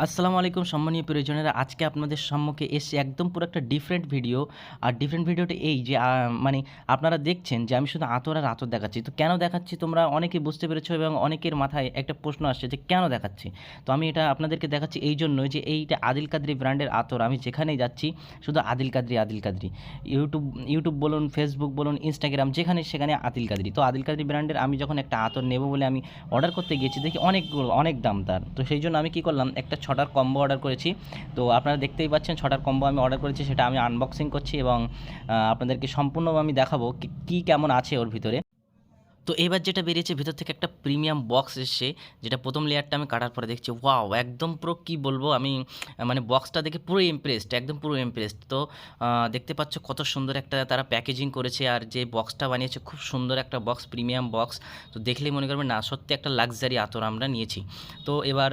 আসসালামু আলাইকুম সম্মানীয় প্রিয়জনেরা, আজকে আপনাদের সম্মুখে এসে একদম পুরো একটা ডিফারেন্ট ভিডিও আর ডিফারেন্ট ভিডিওটা এই যে মানে আপনারা দেখছেন যে আমি শুধু আতর আর আতর দেখাচ্ছি। তো কেন দেখাচ্ছি তোমরা অনেকেই বুঝতে পেরেছ এবং অনেকের মাথায় একটা প্রশ্ন আসছে যে কেন দেখাচ্ছি? তো আমি এটা আপনাদেরকে দেখাচ্ছি এই জন্যই যে এইটা আদিল কাদরি ব্র্যান্ডের আতর। আমি যেখানেই যাচ্ছি শুধু আদিল কাদরি আদিল কাদরি। ইউটিউব ইউটিউব বলুন ফেসবুক বলুন ইনস্টাগ্রাম যেখানে সেখানে আদিল কাদরি। তো আদিল কাদরি ব্র্যান্ডের আমি যখন একটা আতর নেব বলে আমি অর্ডার করতে গিয়েছি, দেখি অনেকগুলো, অনেক দাম তার। তো সেই জন্য আমি কী করলাম, একটা ছটার কম্বো অর্ডার করেছি। তো আপনারা দেখতেই পাচ্ছেন ছটার কম্বো আমি অর্ডার করেছি, সেটা আমি আনবক্সিং করছি এবং আপনাদেরকে সম্পূর্ণ আমি দেখাবো কি কেমন আছে ওর ভিতরে। তো এবার যেটা বেরিয়েছে, ভিতর থেকে একটা প্রিমিয়াম বক্স এসছে, যেটা প্রথম লেয়ারটা আমি কাটার পরে দেখছি ওয়াও একদম পুরো কি বলব, আমি মানে বক্সটা দেখে পুরো ইমপ্রেসড একদম পুরো ইমপ্রেসড তো দেখতে পাচ্ছ কত সুন্দর একটা তারা প্যাকেজিং করেছে, আর যে বক্সটা বানিয়েছে, খুব সুন্দর একটা বক্স প্রিমিয়াম বক্স তো দেখলেই মনে করবেন না, সত্যি একটা লাক্সারি আতর আমরা নিয়েছি। তো এবার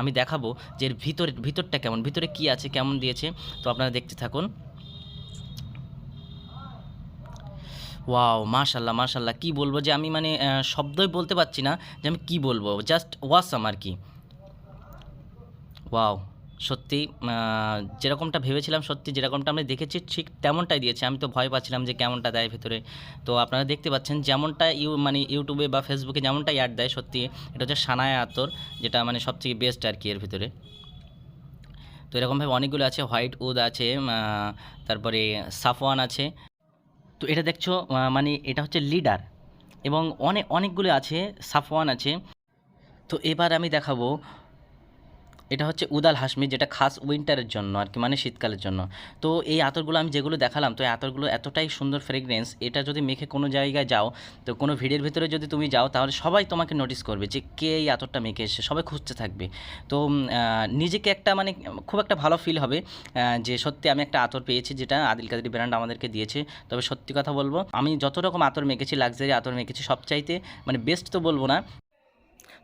আমি দেখাবো যে এর ভিতরে, ভিতরটা কেমন, ভিতরে কি আছে, কেমন দিয়েছে। তো আপনারা দেখতে থাকুন। ওয়াও, মাশাল্লাহ মাশাল্লাহ। কি বলব যে আমি মানে শব্দই বলতে পারছি না যে আমি কি বলব। জাস্ট ওয়াসাম আর কি। ওয়াও, সত্যি যেরকমটা ভেবেছিলাম, সত্যি যেরকমটা আমরা দেখেছি, ঠিক তেমনটাই দিয়েছে। আমি তো ভয় পাচ্ছিলাম যে কেমনটা দেয় ভেতরে। তো আপনারা দেখতে পাচ্ছেন, যেমনটা ইউ মানে ইউটিউবে বা ফেসবুকে যেমনটা অ্যাড দেয়, সত্যি, এটা হচ্ছে সানায় আতর, যেটা মানে সবথেকে বেস্ট আর কি এর ভিতরে। তো এরকমভাবে অনেকগুলো আছে, হোয়াইট উড আছে তারপরে সাফওয়ান আছে। তো এটা দেখছ মানে এটা হচ্ছে লিডার এবং অনেক অনেকগুলো আছে সাফওয়ান আছে। তো এবার আমি দেখাবো এটা হচ্ছে উদাল হাসমি যেটা খাস উইন্টারের জন্য আর কি মানে শীতকালের জন্য। তো এই আতরগুলো আমি যেগুলো দেখালাম, তো এই আতরগুলো এতটাই সুন্দর ফ্রেগরেন্স এটা যদি মেখে কোনো জায়গায় যাও, তো কোনো ভিড়ের ভিতরে যদি তুমি যাও, তাহলে সবাই তোমাকে নোটিস করবে যে কে এই আতরটা মেখে এসেছে, সবাই খুঁজতে থাকবে। তো নিজেকে একটা মানে খুব একটা ভালো ফিল হবে যে সত্যি আমি একটা আতর পেয়েছি, যেটা আদিল কাদরি ব্র্যান্ড আমাদেরকে দিয়েছে। তবে সত্যি কথা বলব, আমি যত রকম আতর মেখেছি লাক্সারি আতর মেখেছি, সবচাইতে মানে বেস্ট তো বলব না।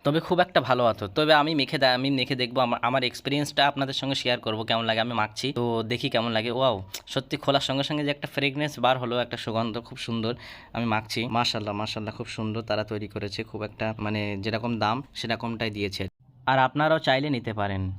তবে খুব একটা ভালো আতর। তবে আমি মেখে আমি মেখে দেখব, আমার আমার এক্সপিরিয়েন্সটা আপনাদের সঙ্গে শেয়ার করব কেমন লাগে আমি মাখছি। তো দেখি কেমন লাগে। ওয়াও, সত্যি খোলার সঙ্গে সঙ্গে যে একটা ফ্রেগনেন্স বার হলো, একটা সুগন্ধ খুব সুন্দর আমি মাখছি। মাশাল্লাহ মাশাল্লাহ খুব সুন্দর তারা তৈরি করেছে। খুব একটা মানে যেরকম দাম, সেরকমটাই দিয়েছে। আর আপনারাও চাইলে নিতে পারেন।